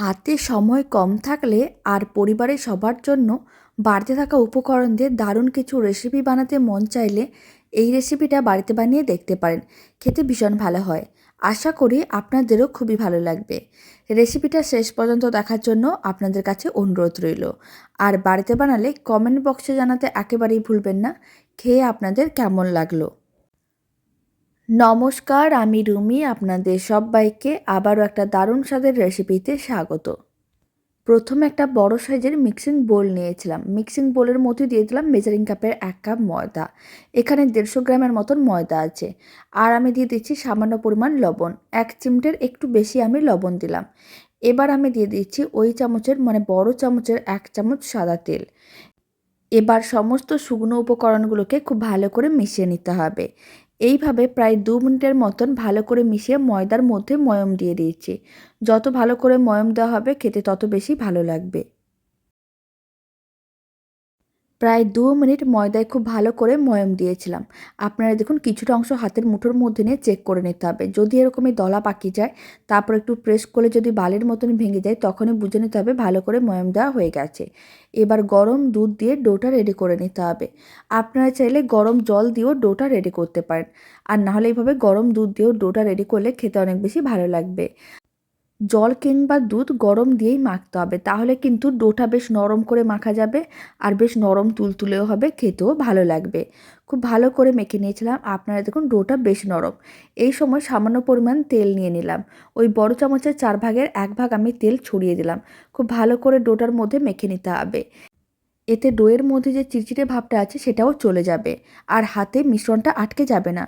হাতে সময় কম থাকলে আর পরিবারের সবার জন্য বাড়িতে থাকা উপকরণ দিয়ে দারুণ কিছু রেসিপি বানাতে মন চাইলে এই রেসিপিটা বাড়িতে বানিয়ে দেখতে পারেন। খেতে ভীষণ ভালো হয়। আশা করি আপনাদেরও খুবই ভালো লাগবে। রেসিপিটা শেষ পর্যন্ত দেখার জন্য আপনাদের কাছে অনুরোধ রইল। আর বাড়িতে বানালে কমেন্ট বক্সে জানাতে একেবারেই ভুলবেন না। খেয়ে আপনাদের কেমন লাগল? নমস্কার, আমি রুমি, আপনাদের সবাইকে আবারও একটা দারুণ স্বাদের রেসিপিতে স্বাগত। প্রথমে একটা বড় সাইজের মিক্সিং বোল নিয়েছিলাম। মিক্সিং বোলের মধ্যে দিয়ে দিলাম মেজারিং কাপের এক কাপ ময়দা। এখানে দেড়শো গ্রামের মতন ময়দা আছে। আর আমি দিয়ে দিচ্ছি সামান্য পরিমাণ লবণ। এক চিমটের একটু বেশি আমি লবণ দিলাম। এবার আমি দিয়ে দিচ্ছি ওই চামচের মানে বড় চামচের এক চামচ সাদা তেল। এবার সমস্ত শুকনো উপকরণগুলোকে খুব ভালো করে মিশিয়ে নিতে হবে। এইভাবে প্রায় দু মিনিটের মতন ভালো করে মিশিয়ে ময়দার মধ্যে ময়ম দিয়ে দিয়েছি। যত ভালো করে ময়ম দেওয়া হবে খেতে তত বেশি ভালো লাগবে। প্রায় দু মিনিট ময়দায় খুব ভালো করে ময়ম দিয়েছিলাম। আপনারা দেখুন কিছুটা অংশ হাতের মুঠোর মধ্যে নিয়ে চেক করে নিতে হবে। যদি এরকমই দলা পাকি যায়, তারপর একটু প্রেস করলে যদি বালের মতন ভেঙে যায়, তখনই বুঝে নিতে হবে ভালো করে ময়ম দেওয়া হয়ে গেছে। এবার গরম দুধ দিয়ে ডোটা রেডি করে নিতে হবে। আপনারা চাইলে গরম জল দিয়েও ডোটা রেডি করতে পারেন। আর নাহলে এইভাবে গরম দুধ দিয়েও ডোটা রেডি করলে খেতে অনেক বেশি ভালো লাগবে। জল কিংবা দুধ গরম দিয়েই মাখতে হবে। তাহলে কিন্তু ডোটা বেশ নরম করে মাখা যাবে আর বেশ নরম তুলতুলেও হবে, খেতেও ভালো লাগবে। খুব ভালো করে মেখে নিয়েছিলাম, আপনারা দেখুন ডোটা বেশ নরম। এই সময় সামান্য পরিমাণ তেল নিয়ে নিলাম। ওই বড় চামচের চার ভাগের এক ভাগ আমি তেল ছড়িয়ে দিলাম। খুব ভালো করে ডোটার মধ্যে মেখে নিতে হবে। এতে ডোয়ের মধ্যে যে চিরচিরে ভাবটা আছে সেটাও চলে যাবে আর হাতে মিশ্রণটা আটকে যাবে না।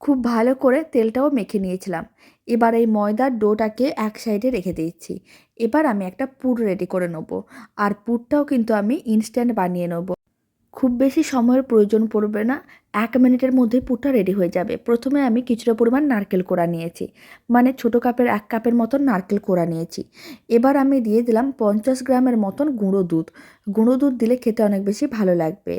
খুব ভালো করে তেলটাও মেখে নিয়েছিলাম। এবার এই ময়দার ডোটাকে এক সাইডে রেখে দিচ্ছি। এবার আমি একটা পুর রেডি করে নেব। আর পুরটাও কিন্তু আমি ইনস্ট্যান্ট বানিয়ে নেব। খুব বেশি সময়ের প্রয়োজন পড়বে না। এক মিনিটের মধ্যেই পুরটা রেডি হয়ে যাবে। প্রথমে আমি কিছুটা পরিমাণ নারকেল কোড়া নিয়েছি মানে ছোটো কাপের এক কাপের মতন নারকেল কোড়া নিয়েছি। এবার আমি দিয়ে দিলাম পঞ্চাশ গ্রামের মতন গুঁড়ো দুধ। গুঁড়ো দুধ দিলে খেতে অনেক বেশি ভালো লাগবে।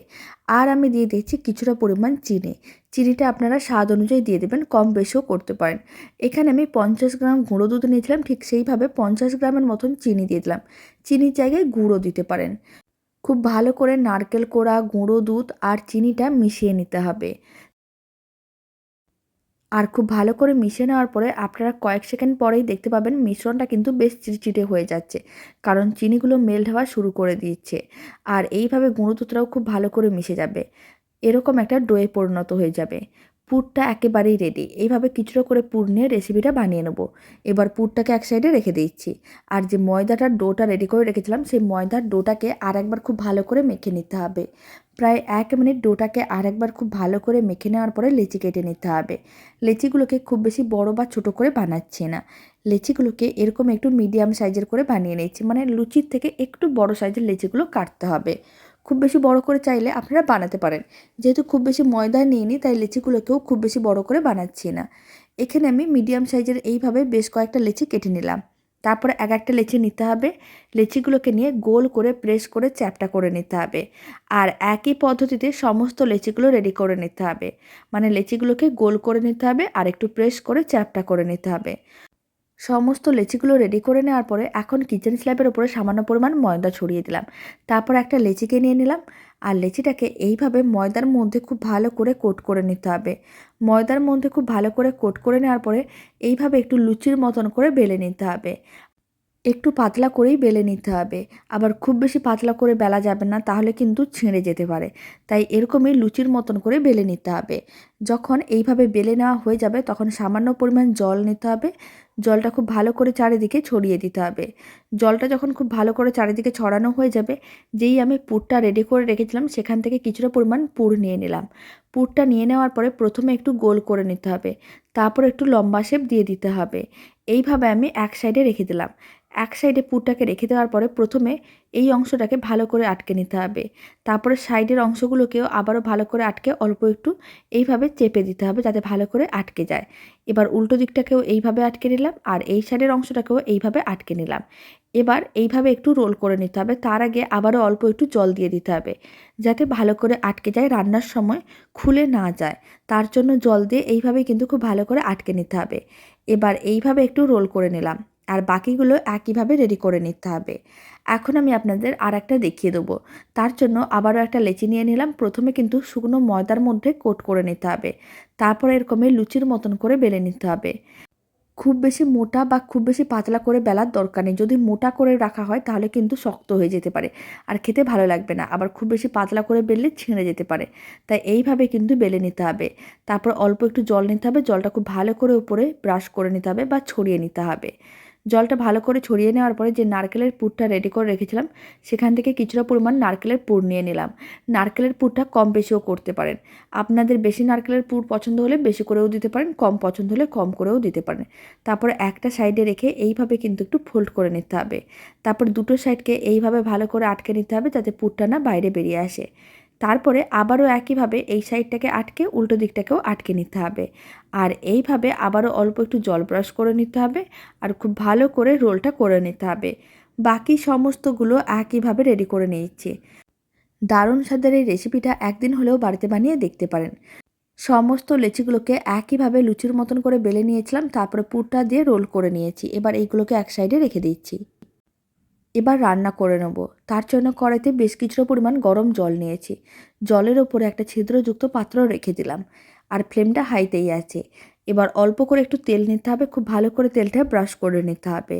আর আমি দিয়ে দিচ্ছি কিছুটা পরিমাণ চিনি। চিনিটা আপনারা স্বাদ অনুযায়ী দিয়ে দেবেন, কম বেশিও করতে পারেন। এখানে আমি পঞ্চাশ গ্রাম গুঁড়ো দুধ নিয়েছিলাম, ঠিক সেইভাবে পঞ্চাশ গ্রামের মতন চিনি দিয়ে দিলাম। চিনির জায়গায় গুঁড়ো দিতে পারেন। খুব ভালো করে নারকেল কোড়া, গুঁড়ো দুধ আর চিনিটা মিশিয়ে নিতে হবে। আর খুব ভালো করে মিশিয়ে নেওয়ার পরে আপনারা কয়েক সেকেন্ড পরেই দেখতে পাবেন মিশ্রণটা কিন্তু বেশ চিটচিটে হয়ে যাচ্ছে, কারণ চিনিগুলো মেল্ট হওয়া শুরু করে দিচ্ছে। আর এইভাবে গুঁড়ো দুধটাও খুব ভালো করে মিশে যাবে, এরকম একটা ডোয়ে পরিণত হয়ে যাবে। পুরটা একেবারেই রেডি এইভাবে কিছুটা করে পুর নিয়ে রেসিপিটা বানিয়ে নেব। এবার পুরটাকে এক সাইডে রেখে দিচ্ছি। আর যে ময়দাটার ডোটা রেডি করে রেখেছিলাম, সেই ময়দার ডোটাকে আর একবার খুব ভালো করে মেখে নিতে হবে। প্রায় এক মিনিট ডোটাকে আর একবার খুব ভালো করে মেখে নেওয়ার পরে লেচি কেটে নিতে হবে। লেচিগুলোকে খুব বেশি বড় বা ছোট করে বানাচ্ছি না। লেচিগুলোকে এরকম একটু মিডিয়াম সাইজের করে বানিয়ে নিচ্ছি মানে লুচির থেকে একটু বড় সাইজের লেচিগুলো কাটতে হবে। খুব বেশি বড় করে চাইলে আপনারা বানাতে পারেন। যেহেতু খুব বেশি ময়দা নিইনি, তাই লেচিগুলোকেও খুব বেশি বড় করে বানাচ্ছি না। এখানে আমি মিডিয়াম সাইজের এইভাবে বেশ কয়েকটা লেচি কেটে নিলাম। তারপরে এক একটা লেচি নিতে হবে। লেচিগুলোকে নিয়ে গোল করে প্রেস করে চ্যাপটা করে নিতে হবে। আর একই পদ্ধতিতে সমস্ত লেচিগুলো রেডি করে নিতে হবে। মানে লেচিগুলোকে গোল করে নিতে হবে আর একটু প্রেস করে চ্যাপটা করে নিতে হবে। সমস্ত লেচিগুলো রেডি করে নেওয়ার পরে এখন কিচেন স্ল্যাবের উপরে সামান্য পরিমাণ ময়দা ছড়িয়ে দিলাম। তারপর একটা লেচিকে নিয়ে নিলাম। আর লেচিটাকে এইভাবে ময়দার মধ্যে খুব ভালো করে কোট করে নিতে হবে। ময়দার মধ্যে খুব ভালো করে কোট করে নেওয়ার পরে এইভাবে একটু লুচির মতন করে বেলে নিতে হবে। একটু পাতলা করেই বেলে নিতে হবে। আবার খুব বেশি পাতলা করে বেলা যাবে না, তাহলে কিন্তু ছিঁড়ে যেতে পারে। তাই এরকমই লুচির মতন করে বেলে নিতে হবে। যখন এইভাবে বেলে নেওয়া হয়ে যাবে, তখন সামান্য পরিমাণ জল নিতে হবে। জলটা খুব ভালো করে চারিদিকে ছড়িয়ে দিতে হবে। জলটা যখন খুব ভালো করে চারিদিকে ছড়ানো হয়ে যাবে, যেই আমি পুরটা রেডি করে রেখেছিলাম, সেখান থেকে কিছুটা পরিমাণ পুর নিয়ে নিলাম। পুরটা নিয়ে নেওয়ার পরে প্রথমে একটু গোল করে নিতে হবে, তারপর একটু লম্বা শেপ দিয়ে দিতে হবে। এইভাবে আমি এক সাইডে রেখে দিলাম। এক সাইডে পুরটাকে রেখে দেওয়ার পরে প্রথমে এই অংশটাকে ভালো করে আটকে নিতে হবে। তারপরে সাইডের অংশগুলোকেও আবারও ভালো করে আটকে অল্প একটু এইভাবে চেপে দিতে হবে যাতে ভালো করে আটকে যায়। এবার উল্টো দিকটাকেও এইভাবে আটকে নিলাম আর এই সাইডের অংশটাকেও এইভাবে আটকে নিলাম। এবার এইভাবে একটু রোল করে নিতে হবে। তার আগে আবারও অল্প একটু জল দিয়ে দিতে হবে যাতে ভালো করে আটকে যায়, রান্নার সময় খুলে না যায়। তার জন্য জল দিয়ে এইভাবে কিন্তু খুব ভালো করে আটকে নিতে হবে। এবার এইভাবে একটু রোল করে নিলাম। আর বাকিগুলো একইভাবে রেডি করে নিতে হবে। এখন আমি আপনাদের আর একটা দেখিয়ে দেবো। তার জন্য আবারও একটা লেচি নিয়ে নিলাম। প্রথমে কিন্তু শুকনো ময়দার মধ্যে কোট করে নিতে হবে। তারপরে এরকমই লুচির মতন করে বেলে নিতে হবে। খুব বেশি মোটা বা খুব বেশি পাতলা করে বেলার দরকার নেই। যদি মোটা করে রাখা হয় তাহলে কিন্তু শক্ত হয়ে যেতে পারে। আর খেতে ভালো লাগবে না। আবার খুব বেশি পাতলা করে বেললে ছিঁড়ে যেতে পারে। তাই এইভাবে কিন্তু বেলে নিতে হবে। তারপর অল্প একটু জল নিতে হবে। জলটা খুব ভালো করে উপরে ব্রাশ করে নিতে হবে বা ছড়িয়ে নিতে হবে। জলটা ভালো করে ছড়িয়ে নেওয়ার পরে যে নারকেলের পুরটা রেডি করে রেখেছিলাম, সেখান থেকে কিছুটা পরিমাণ নারকেলের পুর নিয়ে নিলাম। নারকেলের পুরটা কম বেশিও করতে পারেন। আপনাদের বেশি নারকেলের পুর পছন্দ হলে বেশি করেও দিতে পারেন, কম পছন্দ হলে কম করেও দিতে পারেন। তারপরে একটা সাইডে রেখে এইভাবে কিন্তু একটু ফোল্ড করে নিতে হবে। তারপর দুটো সাইডকে এইভাবে ভালো করে আটকে নিতে হবে যাতে পুরটা না বাইরে বেরিয়ে আসে। তারপরে আবারও একইভাবে এই সাইডটাকে আটকে উল্টো দিকটাকেও আটকে নিতে হবে। আর এইভাবে আবারও অল্প একটু জল ব্রাশ করে নিতে হবে আর খুব ভালো করে রোলটা করে নিতে হবে। বাকি সমস্তগুলো একইভাবে রেডি করে নিয়েছি। দারুণ স্বাদের এই রেসিপিটা একদিন হলেও বাড়িতে বানিয়ে দেখতে পারেন। সমস্ত লেচিগুলোকে একইভাবে লুচির মতন করে বেলে নিয়েছিলাম, তারপরে পুরটা দিয়ে রোল করে নিয়েছি। এবার এইগুলোকে এক সাইডে রেখে দিচ্ছি। এবার রান্না করে নেব। তার জন্য কড়াইতে বেশ কিছুটা পরিমাণ গরম জল নিয়েছি। জলের ওপরে একটা ছিদ্রযুক্ত পাত্র রেখে দিলাম আর ফ্লেমটা হাইতেই আছে। এবার অল্প করে একটু তেল নিতে হবে, খুব ভালো করে তেলটা ব্রাশ করে নিতে হবে।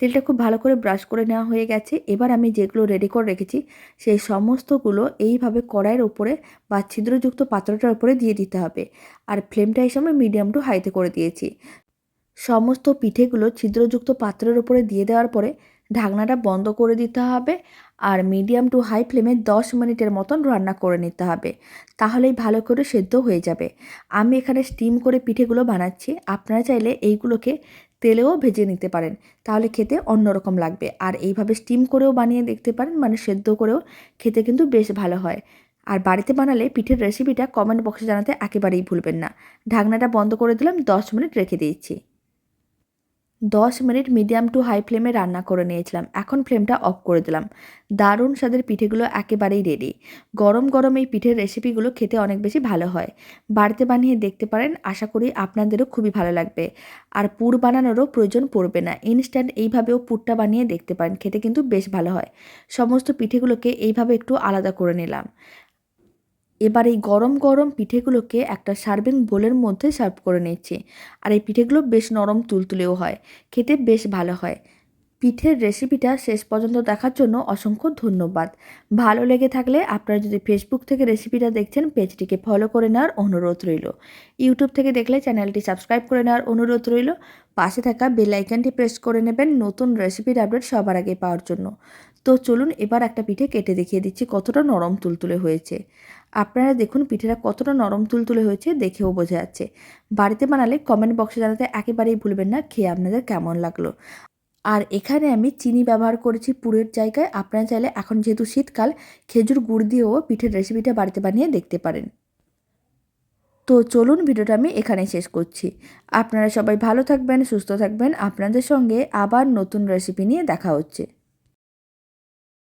তেলটা খুব ভালো করে ব্রাশ করে নেওয়া হয়ে গেছে। এবার আমি যেগুলো রেডি করে রেখেছি, সেই সমস্তগুলো এইভাবে কড়াইয়ের ওপরে বা ছিদ্রযুক্ত পাত্রটার উপরে দিয়ে দিতে হবে আর ফ্লেমটা এই সময় মিডিয়াম টু হাইতে করে দিয়েছি। সমস্ত পিঠেগুলো ছিদ্রযুক্ত পাত্রের উপরে দিয়ে দেওয়ার পরে ঢাকনাটা বন্ধ করে দিতে হবে আর মিডিয়াম টু হাই ফ্লেমে দশ মিনিটের মতন রান্না করে নিতে হবে। তাহলেই ভালো করে সেদ্ধ হয়ে যাবে। আমি এখানে স্টিম করে পিঠেগুলো বানাচ্ছি। আপনারা চাইলে এইগুলোকে তেলেও ভেজে নিতে পারেন। তাহলে খেতে অন্যরকম লাগবে। আর এইভাবে স্টিম করেও বানিয়ে দেখতে পারেন মানে সেদ্ধ করেও খেতে কিন্তু বেশ ভালো হয়। আর বাড়িতে বানালে পিঠের রেসিপিটা কমেন্ট বক্সে জানাতে একেবারেই ভুলবেন না। ঢাকনাটা বন্ধ করে দিলাম, দশ মিনিট রেখে দিয়েছি। দশ মিনিট মিডিয়াম টু হাই ফ্লেমে রান্না করে নিয়েছিলাম। এখন ফ্লেমটা অফ করে দিলাম। দারুণ স্বাদের পিঠেগুলো একেবারেই রেডি গরম গরম এই পিঠের রেসিপিগুলো খেতে অনেক বেশি ভালো হয়। বাড়িতে বানিয়ে দেখতে পারেন, আশা করি আপনাদেরও খুবই ভালো লাগবে। আর পুর বানানোরও প্রয়োজন পড়বে না। ইনস্ট্যান্ট এইভাবেও পুরটা বানিয়ে দেখতে পারেন, খেতে কিন্তু বেশ ভালো হয়। সমস্ত পিঠেগুলোকে এইভাবে একটু আলাদা করে নিলাম। এবার এই গরম গরম পিঠেগুলোকে একটা সার্ভিং বোলের মধ্যে সার্ভ করে নিচ্ছি। আর এই পিঠেগুলো বেশ নরম তুলতুলেও হয়। খেতে বেশ ভালো হয়। পিঠের রেসিপিটা শেষ পর্যন্ত দেখার জন্য অসংখ্য ধন্যবাদ। ভালো লেগে থাকলে আপনারা যদি ফেসবুক থেকে রেসিপিটা দেখছেন পেজটিকে ফলো করে নেওয়ার অনুরোধ রইল। ইউটিউব থেকে দেখলে চ্যানেলটি সাবস্ক্রাইব করে নেওয়ার অনুরোধ রইল। পাশে থাকা বেল আইকনটি প্রেস করে নেবেন নতুন রেসিপির আপডেট সবার আগে পাওয়ার জন্য। তো চলুন এবার একটা পিঠে কেটে দেখিয়ে দিচ্ছি কতটা নরম তুলতুলে হয়েছে। আপনারা দেখুন পিঠেটা কতটা নরম তুলতুলে হয়েছে দেখেও বোঝা যাচ্ছে। বাড়িতে বানালে কমেন্ট বক্সে জানাতে একেবারেই ভুলবেন না, খেয়ে আপনাদের কেমন লাগল? আর এখানে আমি চিনি ব্যবহার করেছি পুরের জায়গায়। আপনারা চাইলে এখন যেহেতু শীতকাল, খেজুর গুড় দিয়েও পিঠের রেসিপিটা বাড়িতে বানিয়ে দেখতে পারেন। তো চলুন ভিডিওটা আমি এখানে শেষ করছি। আপনারা সবাই ভালো থাকবেন, সুস্থ থাকবেন। আপনাদের সঙ্গে আবার নতুন রেসিপি নিয়ে দেখা হচ্ছে।